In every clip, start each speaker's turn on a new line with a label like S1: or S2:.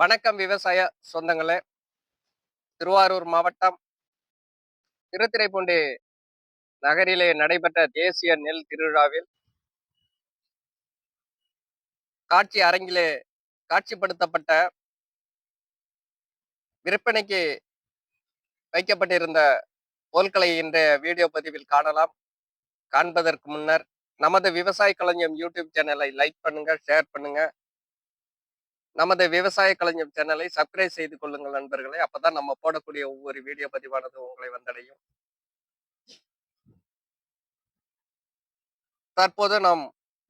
S1: வணக்கம் விவசாய சொந்தங்களே. திருவாரூர் மாவட்டம் திருத்துறைப்பூண்டி நகரிலே நடைபெற்ற தேசிய நெல் திருவிழாவில் காட்சி அரங்கிலே காட்சிப்படுத்தப்பட்ட விற்பனைக்கு வைக்கப்பட்டிருந்த பொருட்களை இன்றைய வீடியோ பதிவில் காணலாம். காண்பதற்கு முன்னர் நமது விவசாய கலைஞம் யூடியூப் சேனலை லைக் பண்ணுங்க ஷேர் பண்ணுங்க. நமது விவசாய கலைஞர் சேனலை சப்ஸ்கிரைப் செய்து கொள்ளுங்கள் நண்பர்களே. அப்பதான் நம்ம போடக்கூடிய ஒவ்வொரு வீடியோ பதிவானது உங்களை வந்தடையும். தற்போது நாம்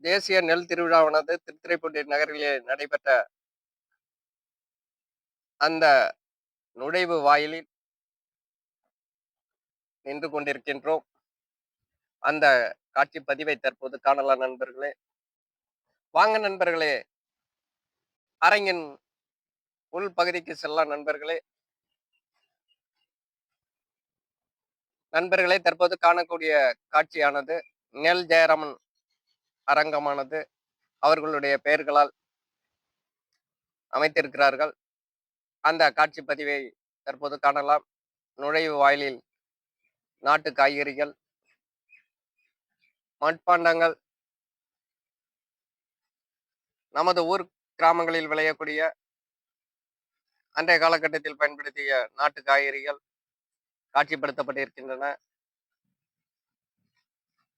S1: தேசிய நெல் திருவிழாவானது திருத்துறைப்பூண்டி நகரிலே நடைபெற்ற அந்த நுழைவு வாயிலில் நின்று கொண்டிருக்கின்றோம். அந்த காட்சி பதிவை தற்போது காணலாம் நண்பர்களே. வாங்க நண்பர்களே அரங்கின் உள் பகுதிக்கு செல்லலாம் நண்பர்களே. நண்பர்களே தற்போது காணக்கூடிய காட்சியானது நெல் ஜெயராமன் அரங்கமானது. அவர்களுடைய பெயர்களால் அமைத்திருக்கிறார்கள். அந்த காட்சி பதிவை தற்போது காணலாம். நுழைவு வாயிலில் நாட்டு காய்கறிகள் மட்பாண்டங்கள் நமது ஊர் கிராமங்களில் விளையக்கூடிய அன்றைய காலகட்டத்தில் பயன்படுத்திய நாட்டு காய்கறிகள் காட்சிப்படுத்தப்பட்டிருக்கின்றன.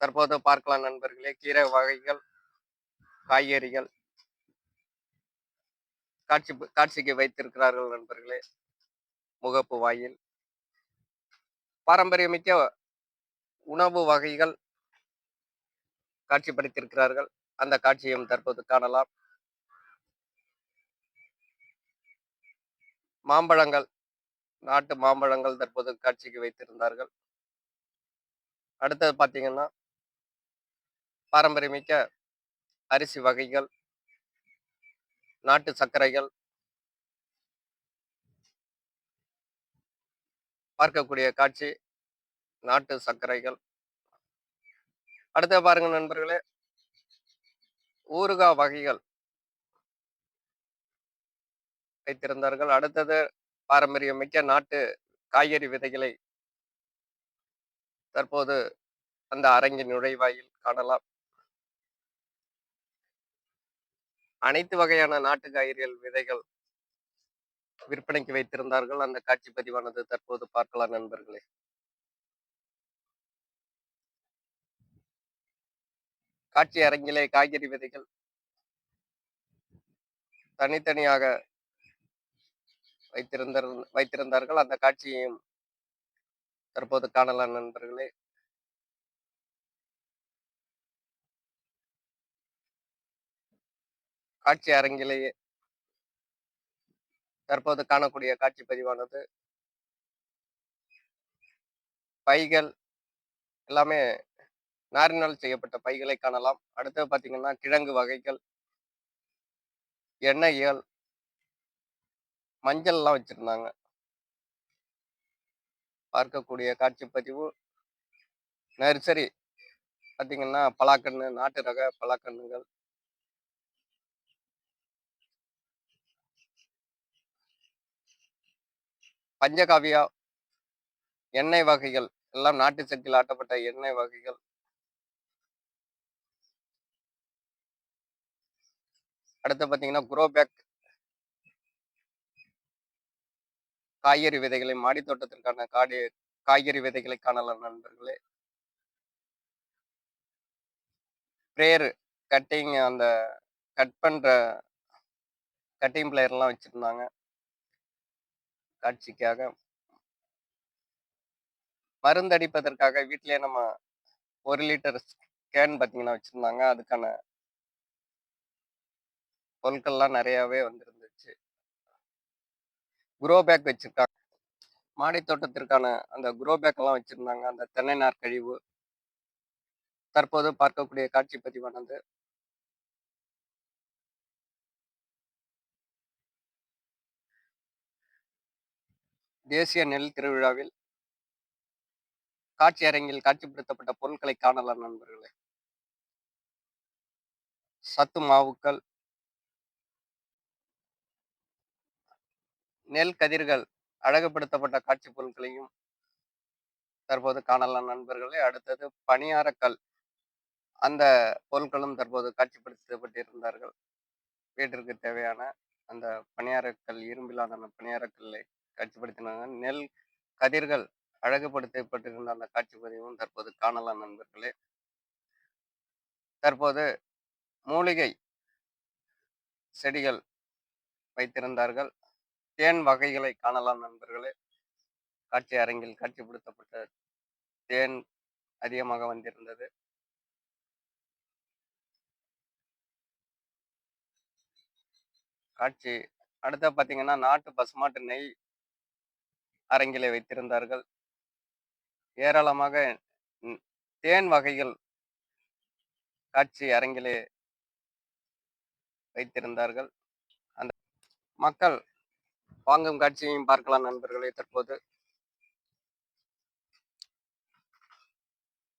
S1: தற்போது பார்க்கலாம் நண்பர்களே கீரை வகைகள் காய்கறிகள் காட்சி காட்சிக்கு வைத்திருக்கிறார்கள் நண்பர்களே முகப்பு வாயில். பாரம்பரியமிக்க உணவு வகைகள் காட்சிப்படுத்தியிருக்கிறார்கள். அந்த காட்சியும் தற்போது காணலாம். மாம்பழங்கள் நாட்டு மாம்பழங்கள் தற்போது காட்சிக்கு வைத்திருந்தார்கள். அடுத்தது பார்த்தீங்கன்னா பாரம்பரியமிக்க அரிசி வகைகள் நாட்டு சர்க்கரைகள் பார்க்கக்கூடிய காட்சி நாட்டு சர்க்கரைகள். அடுத்த பாருங்க நண்பர்களே ஊறுகாய் வகைகள். வைத்திருந்தார்கள். அடுத்தது பாரம்பரியம் மிக்க நாட்டு காய்கறி விதைகளை தற்போது அந்த அரங்கின் நுழைவாயில் காணலாம். அனைத்து வகையான நாட்டு காய்கறிகள் விதைகள் விற்பனைக்கு வைத்திருந்தார்கள். அந்த காட்சி பதிவானது தற்போது பார்க்கலாம் நண்பர்களே. காட்சி அரங்கிலே காய்கறி விதைகள் தனித்தனியாக வைத்திருந்த வைத்திருந்தார்கள். அந்த காட்சியையும் தற்போது காணலாம் நண்பர்களே. காட்சி அரங்கிலேயே தற்போது காணக்கூடிய காட்சி பதிவானது. பைகள் எல்லாமே நாரினால் செய்யப்பட்ட பைகளை காணலாம். அடுத்து பார்த்தீங்கன்னா கிழங்கு வகைகள் எண்ணெய்கள் மஞ்சள்லாம் வச்சிருந்தாங்க. பார்க்கக்கூடிய காட்சி பதிவு. நர்சரி பார்த்தீங்கன்னா பலாக்கன்று நாட்டு ரக பலாக்கன்றுகள் பஞ்சகாவியா எண்ணெய் வகைகள். எல்லாம் நாட்டு சக்கில் ஆட்டப்பட்ட எண்ணெய் வகைகள். அடுத்து பார்த்தீங்கன்னா குரோ பேக் காய்கறி விதைகளை மாடித்தோட்டத்திற்கான காடி காய்கறி விதைகளை காணலாம் நண்பர்களே. ப்ரேயர் கட்டிங் அந்த கட் பண்ற கட்டிங் பிளேயர்லாம் வச்சிருந்தாங்க. காட்சிக்காக. மருந்தடிப்பதற்காக வீட்டிலே நம்ம ஒரு லிட்டர் கேன் பார்த்தீங்கன்னா வச்சிருந்தாங்க. அதுக்கான பொருட்கள்லாம் நிறையாவே வந்துருது குரோ பேக் வச்சிருக்காங்க. மாடி தோட்டத்திற்கான அந்த குரோ பேக்கெல்லாம் எல்லாம் வச்சிருந்தாங்க. அந்த தென்னை நார் கழிவு. தற்போது பார்க்கக்கூடிய காட்சி பதிவானது தேசிய நெல் திருவிழாவில் காட்சி அரங்கில் காட்சிப்படுத்தப்பட்ட பொருட்களை காணலாம் நண்பர்களே. சத்து மாவுக்கள் நெல் கதிர்கள் அழகுபடுத்தப்பட்ட காட்சி பொருட்களையும் தற்போது காணலாம் நண்பர்களே. அடுத்தது பணியாரக்கல். அந்த பொருட்களும் தற்போது காட்சிப்படுத்தப்பட்டிருந்தார்கள். வீட்டிற்கு தேவையான அந்த பணியாரக்கல் இரும்பிலான அந்த பணியாரக்கல்லை காட்சிப்படுத்தினாங்க. நெல் கதிர்கள் அழகுபடுத்தப்பட்டிருந்த அந்த காட்சி பதிவும் தற்போது காணலாம் நண்பர்களே. தற்போது மூலிகை செடிகள் வைத்திருந்தார்கள். தேன் வகைகளை காணலாம் நண்பர்களே. காட்சி அரங்கில் காட்சிப்படுத்தப்பட்ட தேன் அதிகமாக வந்திருந்தது. காட்சி அடுத்த பார்த்தீங்கன்னா நாட்டு பசுமாட்டு நெய் அரங்கிலே வைத்திருந்தார்கள். ஏராளமாக தேன் வகைகள் காட்சி அரங்கிலே வைத்திருந்தார்கள். அந்த மக்கள் வாங்கும் காட்சியையும் பார்க்கலாம் நண்பர்களே. தற்போது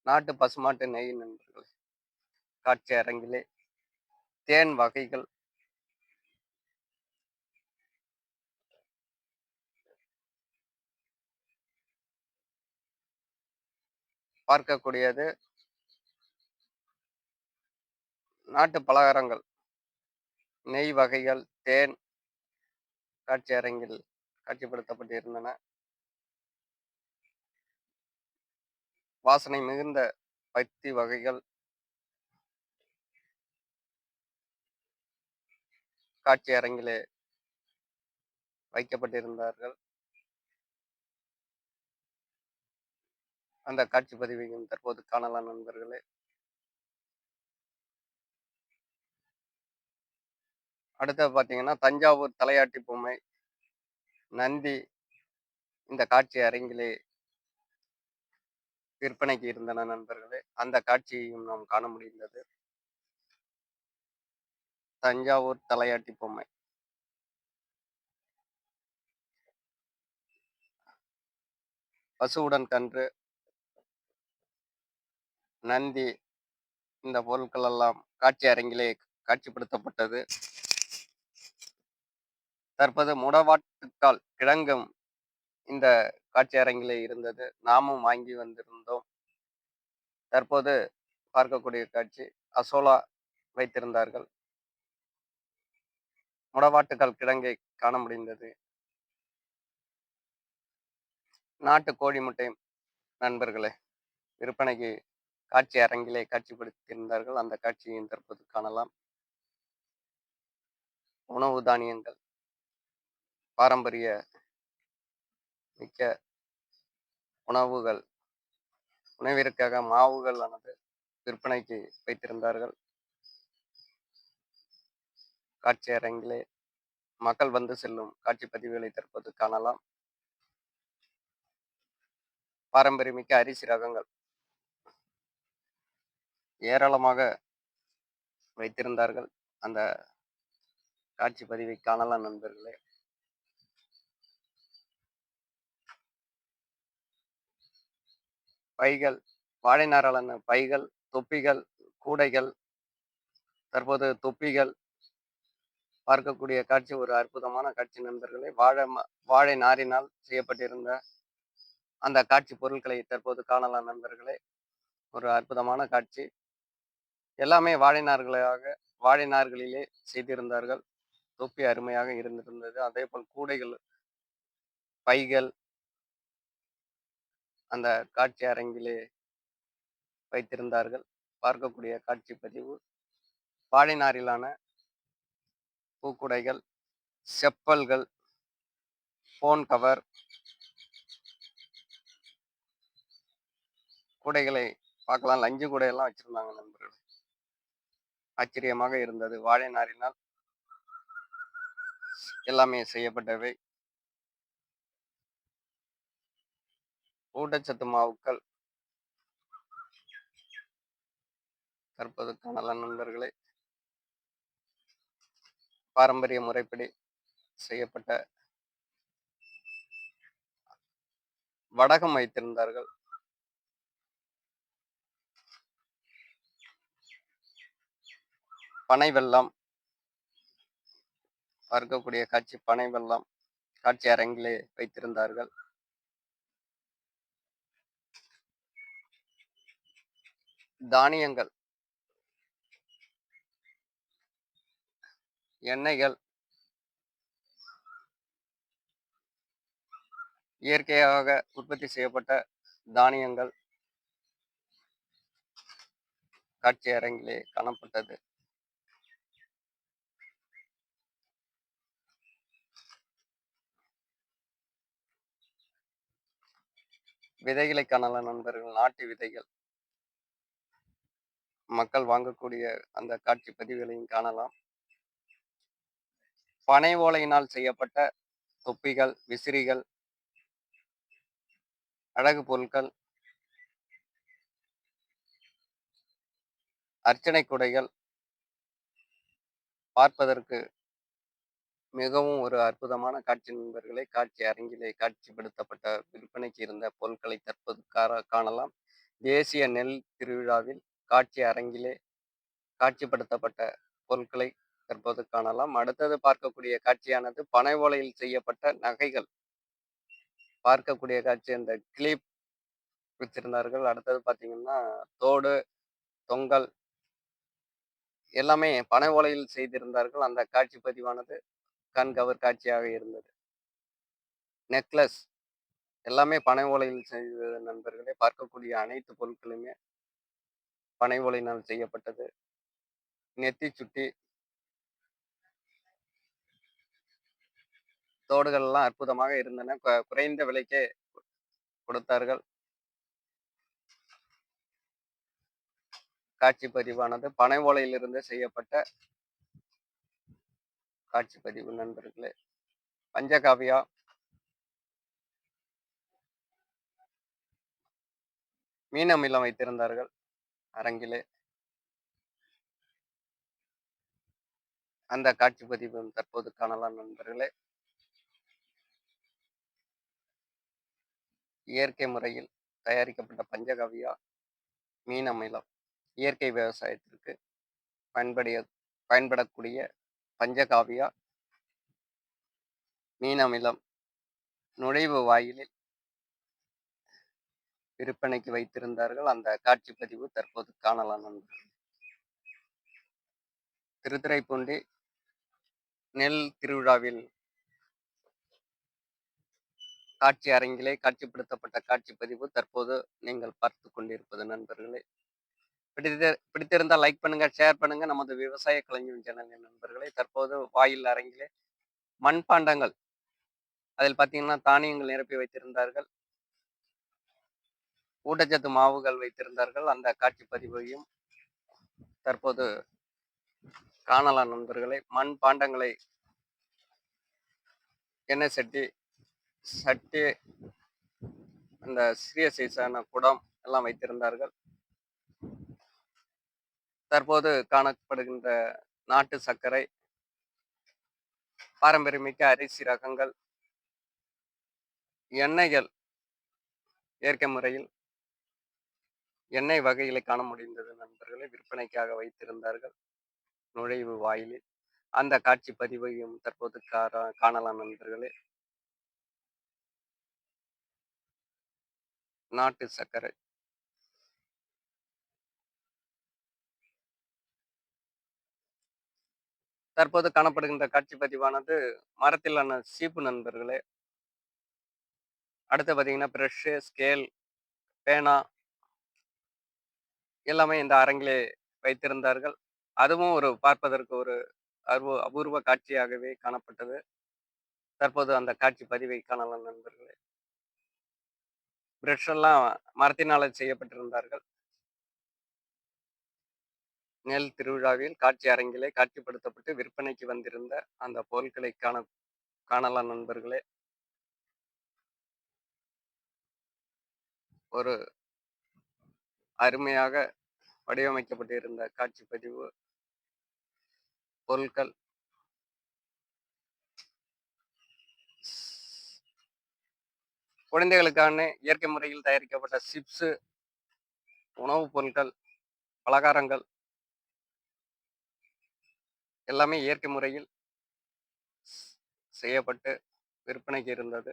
S1: நாட்டு பசுமாட்டு நெய் நண்பர்களே. காட்சி அரங்கிலே தேன் வகைகள். பார்க்கக்கூடியது நாட்டு பலகாரங்கள். நெய் வகைகள் தேன் காட்சி அரங்கில் காட்சிப்படுத்தப்பட்டிருந்தன. வாசனை மிகுந்த பத்தி வகைகள். காட்சி அரங்கிலே வைக்கப்பட்டிருந்தார்கள். அந்த காட்சி பதிவையும் தற்போது காணலாம் நண்பர்களே. அடுத்தது பார்த்தீங்கன்னா தஞ்சாவூர் தலையாட்டி பொம்மை நந்தி இந்த காட்சி அரங்கிலே விற்பனைக்கு இருந்தன நண்பர்களே. அந்த காட்சியையும் நாம் காண முடிந்தது. தஞ்சாவூர் தலையாட்டி பொம்மை. பசுவுடன் கன்று நந்தி இந்த பொருட்கள் எல்லாம் காட்சி அரங்கிலே காட்சிப்படுத்தப்பட்டது. தற்போது முடவாட்டுக்கால் கிழங்கும் இந்த காட்சி அரங்கிலே இருந்தது. நாமும் வாங்கி வந்திருந்தோம். தற்போது பார்க்கக்கூடிய காட்சி அசோலா வைத்திருந்தார்கள். முடவாட்டுக்கால் கிழங்கை காண முடிந்தது. நாட்டு கோழி முட்டை நண்பர்களே விற்பனைக்கு காட்சி அரங்கிலே காட்சிப்படுத்தியிருந்தார்கள். அந்த காட்சியையும் தற்போது காணலாம். உணவு தானியங்கள். பாரம்பரிய மிக்க உணவுகள். உணவிற்காக மாவுகள் ஆனது விற்பனைக்கு வைத்திருந்தார்கள். காட்சி அரங்கிலே மக்கள் வந்து செல்லும் காட்சி பதிவுகளை தற்போது காணலாம். பாரம்பரியமிக்க அரிசி ரகங்கள். ஏராளமாக வைத்திருந்தார்கள். அந்த காட்சி பதிவை காணலாம் நண்பர்களே. பைகள் வாழை நாராளான பைகள் தொப்பிகள் கூடைகள் தற்போது தொப்பிகள் பார்க்கக்கூடிய காட்சி ஒரு அற்புதமான காட்சி நண்பர்களே. வாழை வாழை நாரினால் செய்யப்பட்டிருந்த அந்த காட்சி பொருட்களை தற்போது காணலாம் நண்பர்களே. ஒரு அற்புதமான காட்சி. எல்லாமே வாழைநார்களாக வாழைநார்களிலே செய்திருந்தார்கள். தொப்பி அருமையாக இருந்திருந்தது. அதே போல் கூடைகள் பைகள் அந்த காட்சி அரங்கிலே வைத்திருந்தார்கள். பார்க்கக்கூடிய காட்சி பதிவு வாழைநாரிலான பூக்குடைகள் செப்பல்கள் ஃபோன் கவர் கூடைகளை பார்க்கலாம். லஞ்சு கூடையெல்லாம் வச்சிருந்தாங்க நண்பர்கள். ஆச்சரியமாக இருந்தது. வாழை நாரினால் எல்லாமே செய்யப்பட்டவை. ஊட்டச்சத்து மாவுக்கள். தற்போது காணலாம் நண்பர்களே. பாரம்பரிய முறைப்படி செய்யப்பட்ட வடகம் வைத்திருந்தார்கள். பனை வெள்ளம் பார்க்கக்கூடிய காட்சி பனை வெள்ளம் காட்சி அரங்கிலே வைத்திருந்தார்கள். தானியங்கள். எண்ணெய்கள். இயற்கையாக உற்பத்தி செய்யப்பட்ட தானியங்கள். காட்சி அரங்கிலே காணப்பட்டது. விதைகளை காணலாம் நண்பர்கள். நாட்டு விதைகள். மக்கள் வாங்கக்கூடிய அந்த காட்சி பதிவுகளையும் காணலாம். பனை ஓலையினால் செய்யப்பட்ட தொப்பிகள் விசிறிகள் அழகு பொருட்கள் அர்ச்சனை குடைகள் பார்ப்பதற்கு மிகவும் ஒரு அற்புதமான காட்சி நண்பர்களே. காட்சி அரங்கிலே காட்சிப்படுத்தப்பட்ட விற்பனைக்கு இருந்த பொருட்களை தற்போது காணலாம். தேசிய நெல் திருவிழாவில் காட்சி அரங்கிலே காட்சிப்படுத்தப்பட்ட பொருட்களை தற்போது காணலாம். அடுத்தது பார்க்கக்கூடிய காட்சியானது பனை ஓலையில் செய்யப்பட்ட நகைகள். பார்க்கக்கூடிய காட்சி அந்த கிளிப் வச்சிருந்தார்கள். அடுத்தது பார்த்தீங்கன்னா தோடு தொங்கல் எல்லாமே பனை ஓலையில் செய்திருந்தார்கள். அந்த காட்சி பதிவானது கண்கவர் காட்சியாக இருந்தது. நெக்லஸ் எல்லாமே பனை ஓலையில் செய்த நண்பர்களே. பார்க்கக்கூடிய அனைத்து பொருட்களுமே பனை ஓலையினால் செய்யப்பட்டது. நெத்தி சுட்டி. தோடுகள் எல்லாம் அற்புதமாக இருந்தன. குறைந்த விலைக்கே கொடுத்தார்கள். காட்சி பதிவானது. பனை ஓலையிலிருந்து செய்யப்பட்ட காட்சி பதிவு நண்பர்களே. பஞ்சகாவியா. மீன் வைத்திருந்தார்கள் அரங்கிலே. அந்த காட்சி பதிவு தற்போது காணலாம் நண்பர்களே. இயற்கை முறையில் தயாரிக்கப்பட்ட பஞ்சகவியா மீன் அமிலம். இயற்கை விவசாயத்திற்கு பயன்படிய பயன்படக்கூடிய பஞ்சகாவியா மீன் அமிலம் நுழைவு வாயிலில் விற்பனைக்கு வைத்திருந்தார்கள். அந்த காட்சி பதிவு தற்போது காணலாம் நண்பர்கள். திருத்துறைப்பூண்டி நெல் திருவிழாவில் காட்சி அரங்கிலே காட்சிப்படுத்தப்பட்ட காட்சி பதிவு தற்போது நீங்கள் பார்த்து கொண்டிருப்பது நண்பர்களே. பிடித்த பிடித்திருந்தால் லைக் பண்ணுங்க ஷேர் பண்ணுங்க. நமது விவசாய கலைஞர் சேனலின் நண்பர்களே தற்போது வாயில் அரங்கிலே மண்பாண்டங்கள். அதில் பார்த்தீங்கன்னா தானியங்கள் நிரப்பி வைத்திருந்தார்கள். ஊட்டச்சத்து மாவுகள் வைத்திருந்தார்கள். அந்த காட்சி பதிவையும் தற்போது காணலாம் நண்பர்களை. மண் பாண்டங்களை எண்ணெய் சட்டி சட்டி அந்த சிறிய சைஸான குடம் எல்லாம் வைத்திருந்தார்கள். தற்போது காணப்படுகின்ற நாட்டு சர்க்கரை பாரம்பரியமிக்க அரிசி ரகங்கள் எண்ணெய்கள் இயற்கை முறையில் எண்ணெய் வகைகளை காண முடிந்தது. நண்பர்களை விற்பனைக்காக வைத்திருந்தார்கள். நுழைவு வாயிலில். அந்த காட்சி பதிவையும் தற்போது காணலாம் நண்பர்களே. நாட்டு சர்க்கரை. தற்போது காணப்படுகின்ற காட்சி பதிவானது மரத்திலான சீப்பு நண்பர்களே. அடுத்து பார்த்தீங்கன்னா ப்ரெஷ்ஷு ஸ்கேல் பேனா எல்லாமே இந்த அரங்கிலே வைத்திருந்தார்கள். அதுவும் ஒரு பார்ப்பதற்கு ஒரு அருவ அபூர்வ காட்சியாகவே காணப்பட்டது. தற்போது அந்த காட்சி பதிவை காணலாம் நண்பர்களே. பிரஷ் மரத்தினால செய்யப்பட்டிருந்தார்கள். நெல் திருவிழாவில் காட்சி அரங்கிலே காட்சிப்படுத்தப்பட்டு விற்பனைக்கு வந்திருந்த அந்த பொருட்களை காண காணலாம் நண்பர்களே. ஒரு அருமையாக வடிவமைக்கப்பட்டிருந்த காட்சி பதிவு பொருட்கள். குழந்தைகளுக்கான இயற்கை முறையில் தயாரிக்கப்பட்ட சிப்ஸு உணவுப் பொருட்கள் பலகாரங்கள். எல்லாமே இயற்கை முறையில் செய்யப்பட்டு விற்பனைக்கு இருந்தது.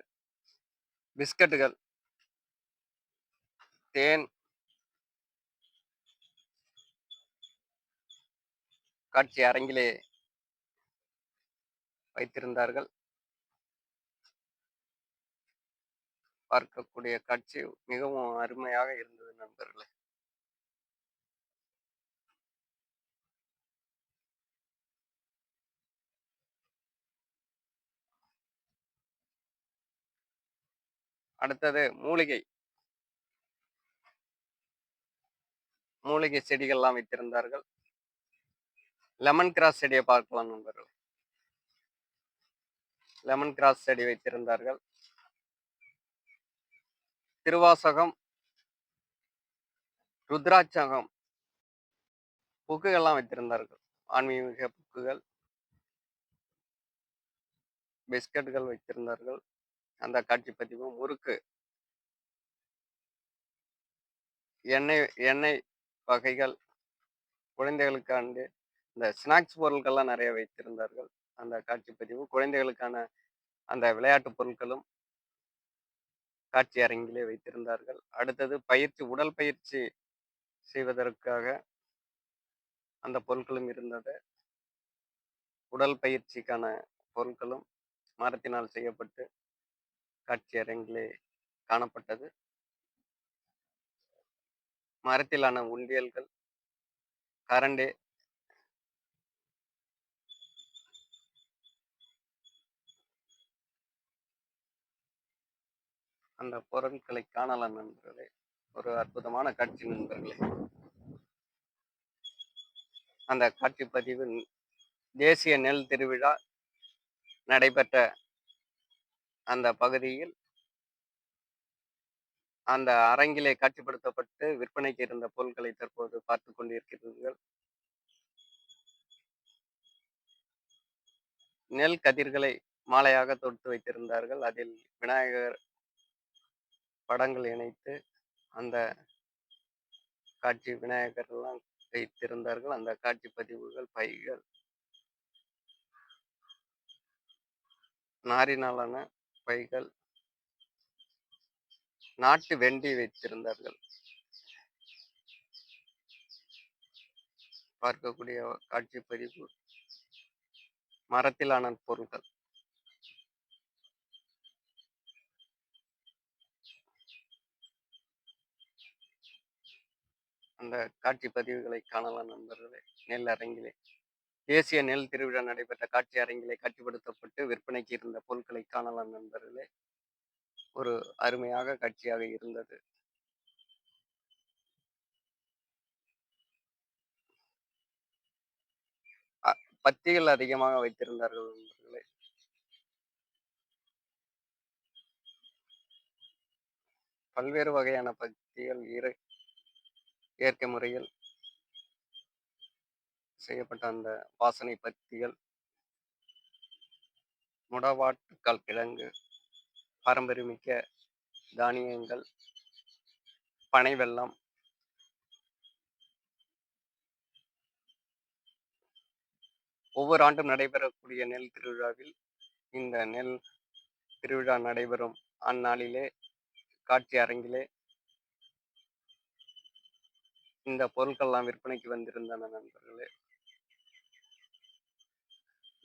S1: பிஸ்கட்டுகள் தேன் காட்சி அரங்கிலே வைத்திருந்தார்கள். பார்க்கக்கூடிய காட்சி மிகவும் அருமையாக இருந்தது நண்பர்களே. அடுத்தது மூலிகை. மூலிகை செடிகள்லாம் வைத்திருந்தார்கள். லெமன் கிராஸ் செடியை பார்க்கலாம் நண்பர்கள். லெமன் கிராஸ் செடி வைத்திருந்தார்கள். திருவாசகம் ருத்ராட்சகம் புக்குகள்லாம் வைத்திருந்தார்கள். ஆன்மீக புக்குகள் பிஸ்கட்கள் வைத்திருந்தார்கள். அந்த காட்சி பதிவு முறுக்கு. எண்ணெய் எண்ணெய் வகைகள் குழந்தைகளுக்காண்டு இந்த ஸ்நாக்ஸ் பொருட்கள்லாம் நிறைய வைத்திருந்தார்கள். அந்த காட்சி பதிவு. குழந்தைகளுக்கான அந்த விளையாட்டு பொருட்களும் காட்சி அரங்கிலே வைத்திருந்தார்கள். அடுத்தது பயிற்சி உடல் பயிற்சி செய்வதற்காக அந்த பொருட்களும் இருந்தது. உடல் பயிற்சிக்கான பொருட்களும் மரத்தினால் செய்யப்பட்டு காட்சி அரங்கிலே காணப்பட்டது. மரத்திலான உண்டியல்கள் கரண்டே அந்த பொருட்களை காணலாம் நண்பர்களே. ஒரு அற்புதமான காட்சி நண்பர்களே. அந்த காட்சி பதிவு தேசிய நெல் திருவிழா நடைபெற்ற அந்த பகுதியில் அந்த அரங்கிலே காட்சிப்படுத்தப்பட்டு விற்பனைக்கு இருந்த பொருட்களை தற்போது பார்த்து கொண்டிருக்கிறீர்கள். நெல் கதிர்களை மாலையாக தொடுத்து வைத்திருந்தார்கள். அதில் விநாயகர் படங்கள் இணைத்து அந்த காட்சி விநாயகர் எல்லாம் வைத்திருந்தார்கள். அந்த காட்சி பதிவுகள் பைகள் நாரினாலான பைகள் நாட்டு வெண்டி வைத்திருந்தார்கள். பார்க்கக்கூடிய காட்சி பதிவு மரத்திலான பொருட்கள் அந்த காட்சி பதிவுகளை காணலாம் நண்பர்களே. நெல் அரங்கிலே. தேசிய நெல் திருவிழா நடைபெற்ற காட்சி அரங்கிலே காட்சிப்படுத்தப்பட்டு விற்பனைக்கு இருந்த பொருட்களை காணலாம் நண்பர்களே. ஒரு அருமையாக காட்சியாக இருந்தது. பத்திகள் அதிகமாக வைத்திருந்தார்கள் நண்பர்களே. பல்வேறு வகையான பத்திகள் இரு இயற்கை முறையில் செய்யப்பட்ட அந்த வாசனை பத்திகள் முடவாட்டுக்கால் கிழங்கு பாரம்பரியமிக்க தானியங்கள் பனை வெள்ளம் ஒவ்வொரு ஆண்டும் நடைபெறக்கூடிய நெல் திருவிழாவில் இந்த நெல் திருவிழா நடைபெறும். அந்நாளிலே காட்சி அரங்கிலே இந்த பொருட்கள்லாம் விற்பனைக்கு வந்திருந்தன நண்பர்களே.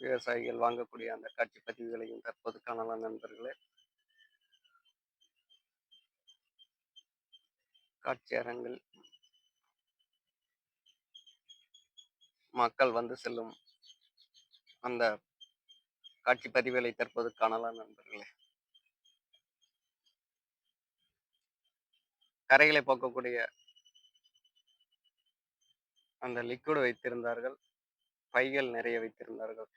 S1: விவசாயிகள் வாங்கக்கூடிய அந்த காட்சி பதிவுகளையும் தற்போது காணலாம் நண்பர்களே. காட்சி அரங்கில் மக்கள் வந்து செல்லும் அந்த காட்சி பதிவுகளை தற்போது காணலாம் நண்பர்களே. கரைகளை போக்கக்கூடிய அந்த லிக்விட் வைத்திருந்தார்கள். பைகள் நிறைய வைத்திருந்தார்கள்.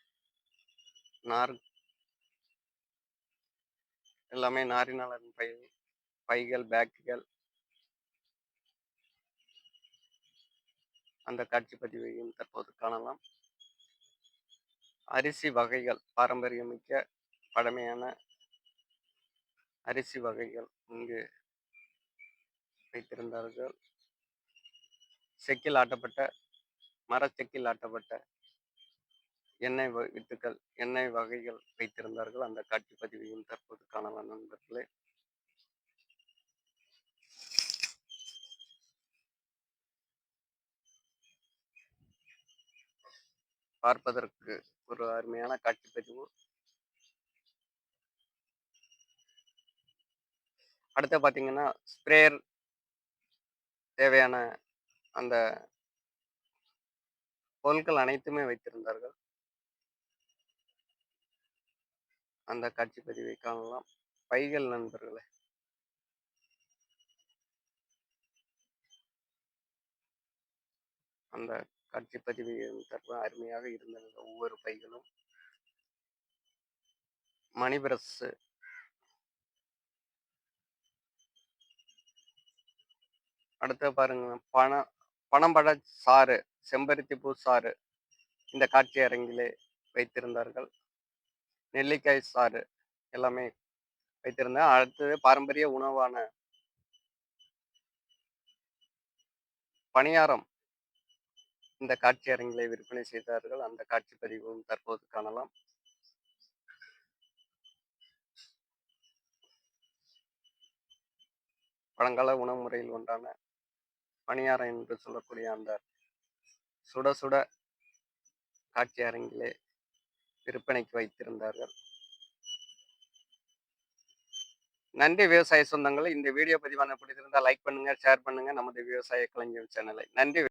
S1: நார் எல்லாமே நாரினாளன் பை பைகள் பேக்குகள் அந்த காட்சி பதிவையும் தற்போது காணலாம். அரிசி வகைகள் பாரம்பரியமிக்க பழமையான அரிசி வகைகள் இங்கு வைத்திருந்தார்கள். செக்கில் ஆட்டப்பட்ட மரச்செக்கில் ஆட்டப்பட்ட எண்ணெய் வ- வித்துக்கள் எண்ணெய் வகைகள் வைத்திருந்தார்கள். அந்த காட்சி பதிவையும் தற்போது காணலாம் நண்பர்களே. பார்ப்பதற்கு ஒரு அருமையான காட்சி பதிவு. அடுத்து பார்த்தீங்கன்னா ஸ்ப்ரேயர் தேவையான அந்த பொருட்கள் அனைத்துமே வைத்திருந்தார்கள். அந்த காட்சி பதிவை காணலாம். பைகள் நண்பர்களே. அந்த காட்சி பதிவு தற்ப அருமையாக இருந்தது ஒவ்வொரு பைகளும். மணிபிரஸ். அடுத்து பாருங்க பண பட சாறு. செம்பருத்தி பூ சாறு இந்த காட்சி அரங்கிலே வைத்திருந்தார்கள். நெல்லிக்காய் சாறு எல்லாமே வைத்திருந்தேன். அடுத்தது பாரம்பரிய உணவான பணியாரம் இந்த காட்சி அரங்கிலே விற்பனை செய்தார்கள். அந்த காட்சி பதிவும் தற்போது காணலாம். பழங்கால உணவு முறையில் ஒன்றான பணியாரம் என்று சொல்லக்கூடிய அந்த சுட சுட காட்சி அரங்கிலே விற்பனைக்கு வைத்திருந்தார்கள். நன்றி விவசாய சொந்தங்களை இந்த வீடியோ பதிவான பிடித்திருந்தால் லைக் பண்ணுங்க ஷேர் பண்ணுங்க நமது விவசாய கலைஞர் சேனலை நன்றி.